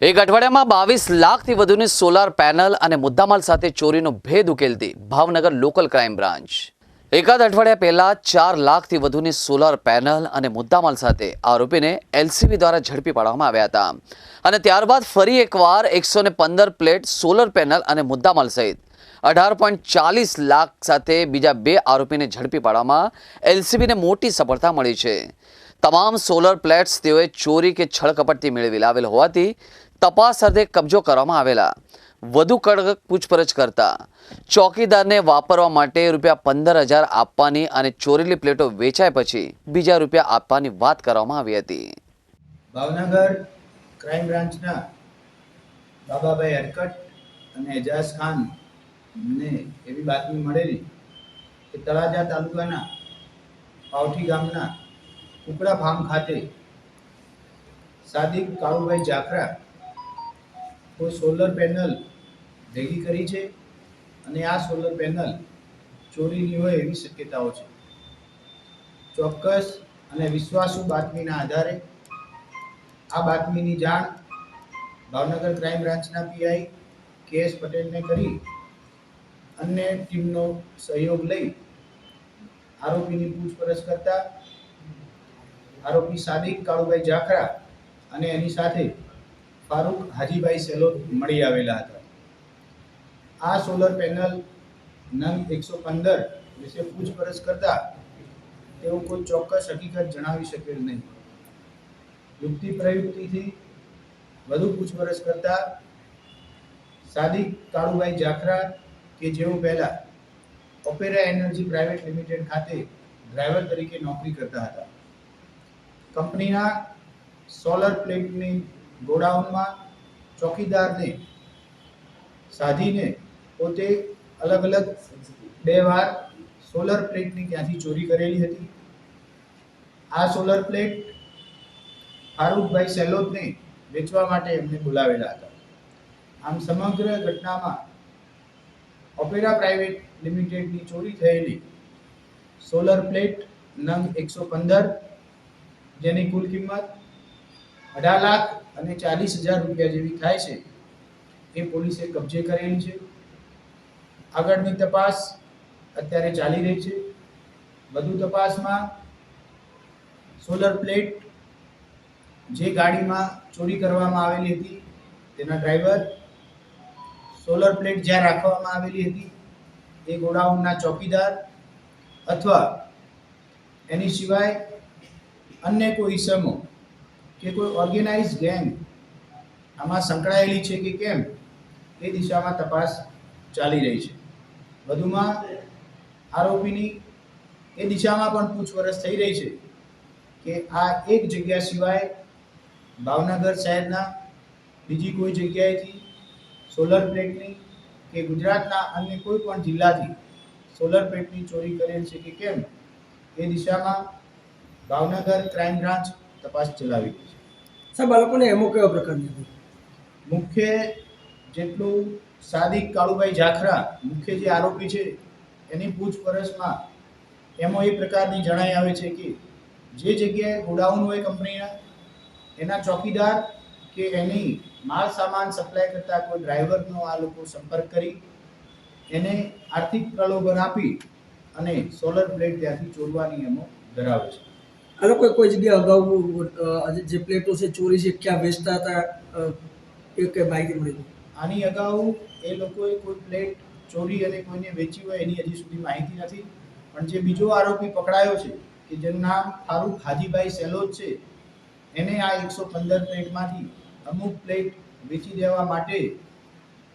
એક અઠવાડિયામાં બાવીસ લાખથી વધુની સોલાર પેનલ અને મુદ્દામાલ સાથે ચોરીનો ભેદ ઉકેલતી ભાવનગર લોકલ ક્રાઇમ બ્રાન્ચ એકાદ અઠવાડિયા પહેલા ચાર લાખથી વધુની સોલાર પેનલ અને મુદ્દામાલ સાથે આરોપીને એલસીબી દ્વારા ઝડપી પાડવામાં આવ્યા હતા. અને ત્યારબાદ ફરી એકવાર એકસો પંદર પ્લેટ સોલર પેનલ અને મુદ્દામાલ સહિત અઢાર પોઈન્ટ ચાલીસ લાખ સાથે બીજા બે આરોપીને ઝડપી પાડવામાં એલસીબીને મોટી સફળતા મળી છે. તમામ સોલર પ્લેટ્સ તેઓએ ચોરી કે છળકપટથી મેળવી લાવેલ હોવાથી તપાસ અર્થે કબજો કરવામાં આવેલા. વધુ કડક પૂછપરછ કરતા ચોકીદારને વાપરવા માટે રૂપિયા પંદર હજાર આપવાની અને ચોરેલી પ્લેટો વેચાય પછી બીજા રૂપિયા આપવાની વાત કરવામાં આવી હતી. ભાવનગર ક્રાઇમ બ્રાન્ચના બાબાભાઈ હરકટ અને એજાઝ ખાન એવી બાતમી મળેલી કે તળાજા તાલુકાના પાવઠી ગામના કુકડા ફાર્મ ખાતે સાદિક કાળુભાઈ જાખરા કોઈ સોલર પેનલ ભેગી કરી છે અને આ સોલર પેનલ ચોરીની હોય એવી શક્યતાઓ છે. ચોક્કસ અને વિશ્વાસુ બાતમીના આધારે આ બાતમીની જાણ ભાવનગર ક્રાઇમ બ્રાન્ચના પીઆઈ કે એસ પટેલને કરી અન્ય ટીમનો સહયોગ લઈ આરોપીની પૂછપરછ કરતા આરોપી સાદિક કાળુભાઈ જાખરા અને એની સાથે ફારૂક હાજીભાઈ સેલોદ મળી આવેલા હતા. આ સોલર પેનલ નંગ એકસો પંદર વિશે પૂછપરછ કરતા તેઓ કોઈ ચોક્કસ હકીકત જણાવી શકેલ નહીં. યુક્તિ પ્રયુક્તિથી વધુ પૂછપરછ કરતા સાદિક કાળુભાઈ જાખરા કે જેઓ પહેલા ઓપેરા એનર્જી પ્રાઇવેટ લિમિટેડ ખાતે ડ્રાઈવર તરીકે નોકરી કરતા હતા. કંપનીના સોલર પ્લેટની ગોડાઉનમાં ચોકીદારને સાધીને પોતે અલગ અલગ બે વાર સોલર પ્લેટની ત્યાંથી ચોરી કરેલી હતી. આ સોલર પ્લેટ ફારૂકભાઈ સેલોદને વેચવા માટે એમને બોલાવેલા હતા. આમ સમગ્ર ઘટનામાં ઓપેરા પ્રાઇવેટ લિમિટેડની ચોરી થયેલી સોલર પ્લેટ નંગ એકસો પંદર, જેની કુલ કિંમત અઢાર લાખ અને ચાલીસ હજાર રૂપિયા જેવી થાય છે, એ પોલીસે કબજે કરેલી છે. આગળની તપાસ અત્યારે ચાલી રહી છે. વધુ તપાસમાં સોલર પ્લેટ જે ગાડીમાં ચોરી કરવામાં આવેલી હતી, તેના ડ્રાઈવર સોલર પ્લેટ જ્યાં રાખવામાં આવેલી હતી, એ ગોડાઉનના ચોકીદાર અથવા એની સિવાય અન્ય કોઈ ઇસમો કે કોઈ ઓર્ગેનાઇઝ ગેંગ આમાં સંકળાયેલી છે કે કેમ, એ દિશામાં તપાસ ચાલી રહી છે. વધુમાં આરોપીની એ દિશામાં પણ પૂછપરછ થઈ રહી છે કે આ એક જગ્યા સિવાય ભાવનગર શહેરના બીજી કોઈ જગ્યાએથી સોલર પ્લેટની કે ગુજરાતના અન્ય કોઈ પણ જિલ્લાથી સોલર પ્લેટની ચોરી કરેલ છે કે કેમ, એ દિશામાં ભાવનગર ક્રાઇમ બ્રાન્ચ તપાસ ચલાવી છે. સાહેબ આ લોકોને એમો કેવા પ્રકારની હતી મુખ્ય જેટલું સાદિક કાળુભાઈ જાખરા મુખ્ય જે આરોપી છે એની પૂછપરછમાં એમાં એ પ્રકારની જણાઈ આવે છે કે જે જગ્યાએ ગોડાઉન હોય કંપનીના એના ચોકીદાર કે એની માલ સામાન સપ્લાય કરતા કોઈ ડ્રાઈવરનો આ લોકો સંપર્ક કરી એને આર્થિક પ્રલોભન આપી અને સોલર પ્લેટ ત્યાંથી ચોરવાની એમો ધરાવે છે. આ લોકોએ કોઈ જગ્યાએ અગાઉ જે પ્લેટો છે, ચોરી છે, ક્યાં વેચતા હતા એ કઈ માહિતી મળી આની અગાઉ એ લોકોએ કોઈ પ્લેટ ચોરી અને કોઈને વેચી હોય એની હજી સુધી માહિતી નથી. પણ જે બીજો આરોપી પકડાયો છે, કે જેનું નામ ફારૂક હાજીભાઈ સેલોજ છે, એને આ એકસો પંદર પ્લેટમાંથી અમુક પ્લેટ વેચી દેવા માટે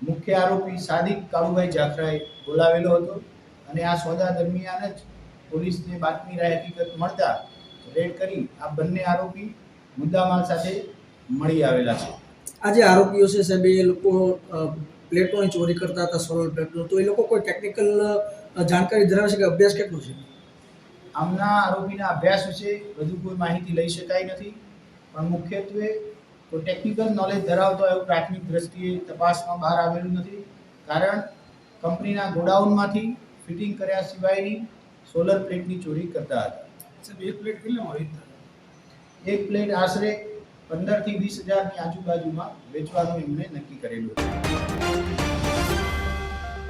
મુખ્ય આરોપી સાદિક કાળુભાઈ જાખરાએ બોલાવેલો હતો. અને આ સોદા દરમિયાન જ પોલીસને બાતમી રાય હકીકત મળતા રેડ કરી આ બંને આરોપી મુદ્દામાલ સાથે મળી આવેલા છે. આ જે આરોપીઓ છે સાહેબ એ લોકો પ્લેટોની ચોરી કરતા હતા સોલર પ્લેટનો તો એ લોકો કોઈ ટેકનિકલ જાણકારી ધરાવે છે કે અભ્યાસ કેટલો છે? આમના આરોપીના અભ્યાસ વિશે વધુ કોઈ માહિતી લઈ શકાય નથી પણ મુખ્યત્વે કોઈ ટેકનિકલ નોલેજ ધરાવતો એવું પ્રાથમિક દ્રષ્ટિએ તપાસમાં બહાર આવેલું નથી કારણ કંપનીના ગોડાઉનમાંથી ફિટિંગ કર્યા સિવાયની સોલર પ્લેટની ચોરી કરતા હતા. એક પ્લેટ કેટલામાં પંદર આશરે પંદરથી વીસ હજારની આજુબાજુમાં વેચવાનું એમણે નક્કી કરેલું